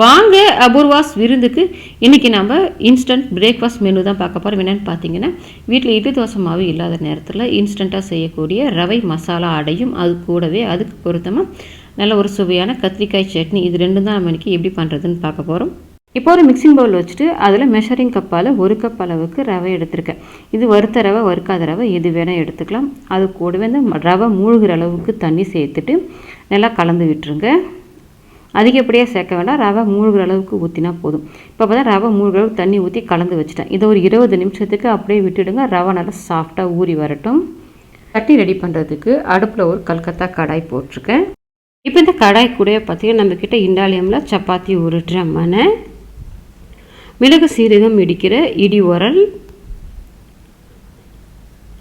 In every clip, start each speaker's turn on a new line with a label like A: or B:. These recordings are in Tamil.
A: வாங்க அபூர்வாஸ் விருந்துக்கு. இன்றைக்கி நம்ம இன்ஸ்டன்ட் பிரேக்ஃபாஸ்ட் மெனு தான் பார்க்க போகிறோம் என்னென்னு பார்த்தீங்கன்னா வீட்டில் இட்லி தோசை மாவு இல்லாத நேரத்தில் இன்ஸ்டண்ட்டாக செய்யக்கூடிய ரவை மசாலா அடையும். அது கூடவே அதுக்கு பொருத்தமாக நல்ல ஒரு சுவையான கத்திரிக்காய் சட்னி. இது ரெண்டும் தான் நம்ம இன்றைக்கி எப்படி பண்ணுறதுன்னு பார்க்க போகிறோம் இப்போ ஒரு மிக்சிங் பவுல் வச்சுட்டு அதில் மெஷரிங் கப்பால் ஒரு கப் அளவுக்கு ரவை எடுத்திருக்கேன். இது வறுத்த ரவை வறுக்காத ரவை எது வேணால் எடுத்துக்கலாம். அது கூடவே இந்த ரவை மூழ்கிற அளவுக்கு தண்ணி சேர்த்துட்டு நல்லா கலந்து விட்டுருங்க. அதிகப்படியாக சேர்க்க வேண்டாம். ரவை மூழ்கிற அளவுக்கு ஊற்றினா போதும். இப்போ பார்த்தா ரவை மூழ்கிற அளவுக்கு தண்ணி ஊற்றி கலந்து வச்சுட்டேன். இதை ஒரு இருபது நிமிஷத்துக்கு அப்படியே விட்டுடுங்க. ரவை நல்லா சாஃப்டாக ஊறி வரட்டும். சட்னி ரெடி பண்ணுறதுக்கு அடுப்பில் ஒரு கல்கத்தா கடாய் போட்டிருக்கேன். இப்போ இந்த கடாய் கூட பார்த்தீங்கன்னா நம்மக்கிட்ட இண்டாலியமில் சப்பாத்தி உருட்டுற மனை மிளகு சீரகம் இடிக்கிற இடி உரல்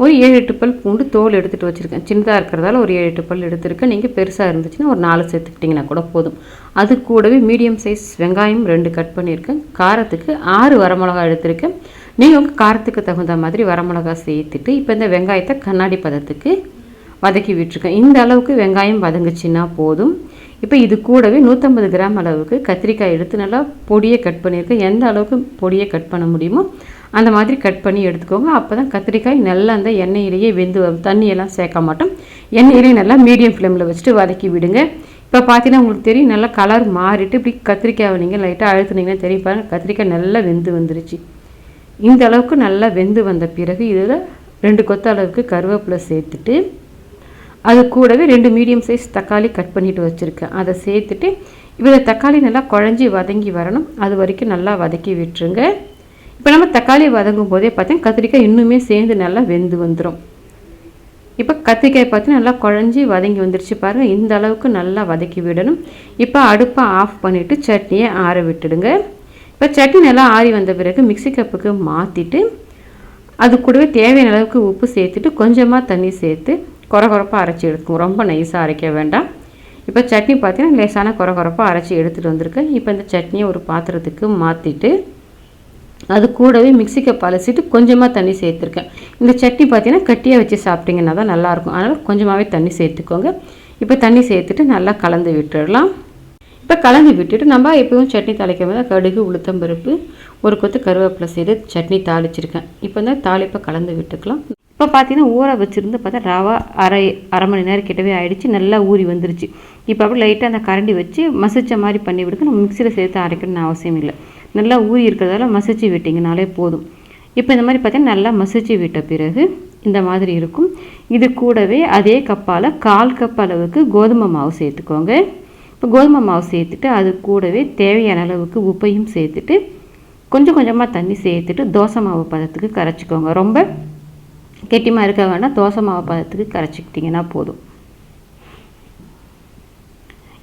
A: ஒரு ஏழு எட்டு பல் பூண்டு தோல் எடுத்துகிட்டு வச்சுருக்கேன். சின்னதாக இருக்கிறதால ஒரு ஏழு எட்டு பல் எடுத்துருக்கேன். நீங்கள் பெருசாக இருந்துச்சுன்னா ஒரு நாலு சேர்த்துக்கிட்டிங்கன்னா கூட போதும். அது கூடவே மீடியம் சைஸ் வெங்காயம் ரெண்டு கட் பண்ணியிருக்கேன். காரத்துக்கு ஆறு வரமிளகா எடுத்திருக்கேன். நீங்கள் உங்கள் காரத்துக்கு தகுந்த மாதிரி வரமிளகா சேர்த்துட்டு இப்போ இந்த வெங்காயத்தை கண்ணாடி பதத்துக்கு வதக்கி விட்டுருக்கேன். இந்த அளவுக்கு வெங்காயம் வதங்குச்சுன்னா போதும். இப்போ இது கூடவே நூற்றம்பது கிராம் அளவுக்கு கத்திரிக்காய் எடுத்து நல்லா பொடியை கட் பண்ணியிருக்கேன். எந்த அளவுக்கு பொடியை கட் பண்ண முடியுமோ அந்த மாதிரி கட் பண்ணி எடுத்துக்கோங்க. அப்போ தான் கத்திரிக்காய் நல்லா அந்த எண்ணெயிலேயே வெந்து வரும் தண்ணியெல்லாம் சேர்க்க மாட்டோம். எண்ணெயிலேயே நல்லா மீடியம் ஃப்ளேமில் வச்சுட்டு வதக்கி விடுங்க. இப்போ பார்த்தீங்கன்னா உங்களுக்கு தெரியும் நல்லா கலர் மாறிட்டு இப்படி கத்திரிக்காயை நீங்கள் லைட்டாக அழுத்துனீங்கன்னா தெரியும் பாருங்கள் கத்திரிக்காய் நல்லா வெந்து வந்துருச்சு. இந்த அளவுக்கு நல்லா வெந்து வந்த பிறகு இதில் ரெண்டு கொத்த அளவுக்கு கருவேப்பிலை சேர்த்துட்டு அது கூடவே ரெண்டு மீடியம் சைஸ் தக்காளி கட் பண்ணிட்டு வச்சுருக்கேன். அதை சேர்த்துட்டு இதில் தக்காளி நல்லா குழஞ்சி வதங்கி வரணும். அது வரைக்கும் நல்லா வதக்கி விட்டுருங்க. இப்போ நம்ம தக்காளி வதங்கும் போதே பார்த்தீங்கன்னா கத்திரிக்காய் இன்னுமே சேர்ந்து நல்லா வெந்து வந்துடும் இப்போ கத்திரிக்காய் பார்த்து நல்லா குழஞ்சி வதங்கி வந்துருச்சு பாருங்கள் இந்த அளவுக்கு நல்லா வதக்கி விடணும். இப்போ அடுப்பை ஆஃப் பண்ணிவிட்டு சட்னியை ஆற விட்டுடுங்க. இப்போ சட்னி நல்லா ஆறி வந்த பிறகு மிக்சி கப்புக்கு மாற்றிட்டு அது கூடவே தேவையான அளவுக்கு உப்பு சேர்த்துட்டு கொஞ்சமாக தண்ணி சேர்த்து குறகுறப்பாக அரைச்சி எடுத்துக்கோங்க ரொம்ப நைஸாக அரைக்க வேண்டாம். இப்போ சட்னி பார்த்தீங்கன்னா லேசான குறகுறப்பாக அரைச்சி எடுத்துகிட்டு வந்திருக்கேன். இப்போ இந்த சட்னியை ஒரு பாத்திரத்துக்கு மாற்றிட்டு அது கூடவே மிக்சி பழசிட்டு அலசிட்டு கொஞ்சமாக தண்ணி சேர்த்துருக்கேன். இந்த சட்னி பார்த்தீங்கன்னா கட்டியாக வச்சு சாப்பிட்டிங்கன்னா தான் நல்லாயிருக்கும். அதனால் கொஞ்சமாகவே தண்ணி சேர்த்துக்கோங்க. இப்போ தண்ணி சேர்த்துட்டு நல்லா கலந்து விட்டுடலாம். இப்போ கலந்து விட்டுட்டு நம்ம எப்பவும் சட்னி தாளிக்கும் போது கடுகு உளுத்தம்பருப்பு ஒரு கொத்து கருவேப்பிலை செய்து சட்னி தாளிச்சிருக்கேன். இப்போ இந்த தாளிப்பை கலந்து விட்டுக்கலாம். இப்போ பார்த்தீங்கன்னா ஊற வச்சுருந்து பார்த்தா ரவா அரை அரை மணி நேரம் கிட்டவே ஆகிடுச்சு நல்லா ஊறி வந்துருச்சு. இப்போ அப்படியே லைட்டாக அந்த கரண்டி வச்சு மசிச்ச மாதிரி பண்ணி விடுங்க. நம்ம மிக்சியில் சேர்த்து அரைக்கணும்னு அவசியம் இல்லை. நல்லா ஊறி இருக்கிறதால மசிச்சு விட்டிங்கனாலே போதும். இப்போ இந்த மாதிரி பார்த்தீங்கன்னா நல்லா மசிச்சு விட்ட பிறகு இந்த மாதிரி இருக்கும். இது கூடவே அதே கப்பால் கால் கப் அளவுக்கு கோதுமை மாவு சேர்த்துக்கோங்க. இப்போ கோதுமை மாவு சேர்த்துட்டு அது கூடவே தேவையான அளவுக்கு உப்பையும் சேர்த்துட்டு கொஞ்சம் கொஞ்சமாக தண்ணி சேர்த்துட்டு தோசை மாவு பதத்துக்கு கரைச்சிக்கோங்க. ரொம்ப கெட்டிமாக இருக்க வேண்டாம். தோசை மாவு பதத்துக்கு கரைச்சிக்கிட்டிங்கன்னா போதும்.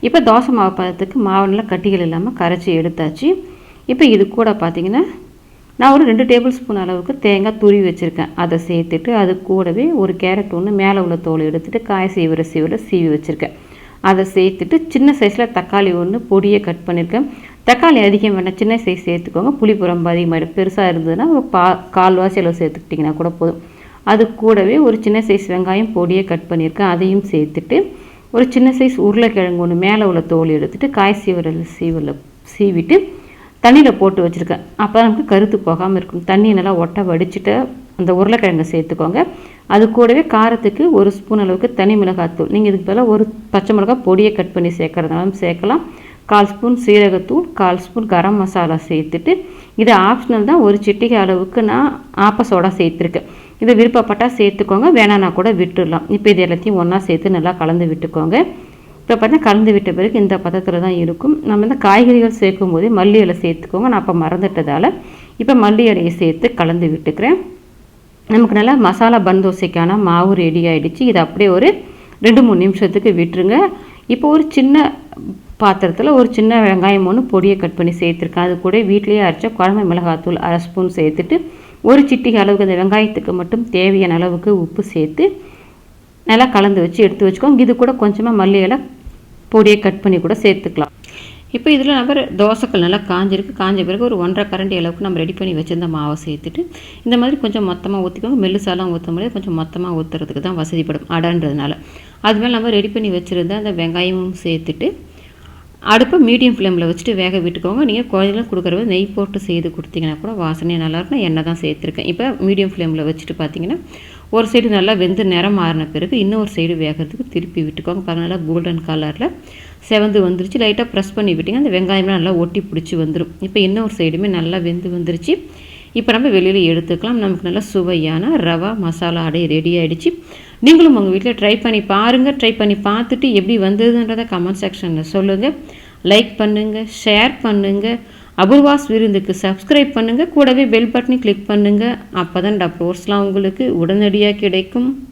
A: இப்போ தோசை மாவு பதத்துக்கு மாவுலாம் கட்டிகள் இல்லாமல் கரைச்சி எடுத்தாச்சு. இப்போ இது கூட பார்த்திங்கன்னா நான் ஒரு ரெண்டு டேபிள் ஸ்பூன் அளவுக்கு தேங்காய் துருவி வச்சுருக்கேன். அதை சேர்த்துட்டு அது கூடவே ஒரு கேரட் ஒன்று மேலே உள்ள தோல் எடுத்துகிட்டு காய் சீவிர சீவிர சீவி வச்சுருக்கேன். அதை சேர்த்துட்டு சின்ன சைஸில் தக்காளி ஒன்று பொடியை கட் பண்ணியிருக்கேன் தக்காளி அதிகம் வேணாம் சின்ன சைஸ் சேர்த்துக்கோங்க. புளிப்புறம் அதிகமாகிடும் அதிகமாக பெருசாக இருந்ததுன்னா ஒரு பா கால்வாசி அளவு சேர்த்துக்கிட்டிங்கன்னா கூட போதும். அது கூடவே ஒரு சின்ன சைஸ் வெங்காயம் பொடியை கட் பண்ணியிருக்கேன். அதையும் சேர்த்துட்டு ஒரு சின்ன சைஸ் உருளைக்கிழங்கு ஒன்று மேலே உள்ள தோல் எடுத்துகிட்டு காய் சீவரில் சீவில் சீவிட்டு தண்ணியில் போட்டு வச்சுருக்கேன். அப்போ நமக்கு கருத்து போகாமல் இருக்கும். தண்ணி நல்லா ஒட்ட வடிச்சுட்டு அந்த உருளைக்கிழங்கை சேர்த்துக்கோங்க. அது கூடவே காரத்துக்கு ஒரு ஸ்பூன் அளவுக்கு தனி மிளகாத்தூள் நீங்கள் இதுக்கு பதிலாக ஒரு பச்சை மிளகாய் பொடியை கட் பண்ணி சேர்க்குறதுனாலும் சேர்க்கலாம். கால் ஸ்பூன் சீரகத்தூள் கால் ஸ்பூன் கரம் மசாலா சேர்த்துட்டு இது ஆப்ஷனல் தான். ஒரு சிட்டிகை அளவுக்கு நான் ஆப்ப சோடா சேர்த்துருக்கேன். இதை விருப்பப்பட்டால் சேர்த்துக்கோங்க. வேணான்னா கூட விட்டுடலாம். இப்போ இது எல்லாத்தையும் ஒன்றா சேர்த்து நல்லா கலந்து விட்டுக்கோங்க. இப்போ பார்த்தீங்கன்னா கலந்து விட்ட பிறகு இந்த பதத்தில் தான் இருக்கும். நம்ம இந்த காய்கறிகள் சேர்க்கும் போதே மல்லி இலை சேர்த்துக்கோங்க. நான் அப்போ மறந்துட்டதால். இப்போ மல்லி இலையை சேர்த்து கலந்து விட்டுக்கிறேன். நமக்கு நல்லா மசாலா பன் தோசைக்கான மாவு ரெடி ஆகிடுச்சு இது அப்படியே ஒரு ரெண்டு மூணு நிமிஷத்துக்கு விட்டுருங்க. இப்போ ஒரு சின்ன பாத்திரத்தில் ஒரு சின்ன வெங்காயம் ஒன்று பொடியை கட் பண்ணி சேர்த்துருக்கேன். அது கூட வீட்லேயே அரைச்ச குழம்பு மிளகாத்தூள் அரை ஸ்பூன் சேர்த்துட்டு ஒரு சிட்டிகை அளவுக்கு அந்த வெங்காயத்துக்கு மட்டும் தேவையான அளவுக்கு உப்பு சேர்த்து நல்லா கலந்து வச்சு எடுத்து வச்சுக்கோங்க. இது கூட கொஞ்சமாக மல்லி இலை பொடியை கட் பண்ணி கூட சேர்த்துக்கலாம். இப்போ இதில் நம்ம தோசைக்கல் நல்லா காஞ்சிருக்கு. காஞ்ச பிறகு ஒரு ஒன்றரை கரண்டி அளவுக்கு நம்ம ரெடி பண்ணி வச்சுருந்த மாவை சேர்த்துட்டு இந்த மாதிரி கொஞ்சம் மொத்தமாக ஊற்றிக்கோங்க மெல்லுசாலாம் ஊற்ற முடியாது. கொஞ்சம் மொத்தமாக ஊற்றுறதுக்கு தான் வசதிப்படும் அடன்றதுனால. அதுமாதிரி நம்ம ரெடி பண்ணி வச்சுருந்த அந்த வெங்காயமும் சேர்த்துட்டு அடுப்பை மீடியம் ஃப்ளேமில் வச்சுட்டு வேக விட்டுக்கோங்க. நீங்கள் குழந்தைகளும் கொடுக்குறது நெய் போட்டு செய்து கொடுத்தீங்கன்னா கூட வாசனையே நல்லாயிருக்கும் நான் எண்ணெய் தான் சேர்த்துருக்கேன். இப்போ மீடியம் ஃப்ளேமில் வச்சுட்டு பார்த்தீங்கன்னா ஒரு சைடு நல்லா வெந்து நிறம் மாறின பிறகு இன்னொரு சைடு வேகிறதுக்கு திருப்பி விட்டுக்கோங்க. பாருங்கள் நல்லா கோல்டன் கலரில் செவந்து வந்துருச்சு. லைட்டாக ப்ரெஸ் பண்ணி விட்டிங்க அந்த வெங்காயம்லாம் நல்லா ஒட்டி பிடிச்சி வந்துடும் இப்போ இன்னொரு சைடுமே நல்லா வெந்து வந்துருச்சு. இப்போ நம்ம வெளியில் எடுத்துக்கலாம். நமக்கு நல்லா சுவையான ரவா மசாலா அடை ரெடி ஆகிடுச்சு நீங்களும் உங்கள் வீட்டில் ட்ரை பண்ணி பாருங்கள் ட்ரை பண்ணி பார்த்துட்டு எப்படி வந்ததுன்றதை கமெண்ட் செக்ஷனில் சொல்லுங்கள் லைக் பண்ணுங்கள் ஷேர் பண்ணுங்கள் அபூர்வாஸ் விருந்துக்கு சப்ஸ்கிரைப் பண்ணுங்கள் கூடவே பெல் பட்டனை கிளிக் பண்ணுங்கள் அப்போ தான் டப்ரோர்ஸ்லாம் உங்களுக்கு உடனடியாக கிடைக்கும்.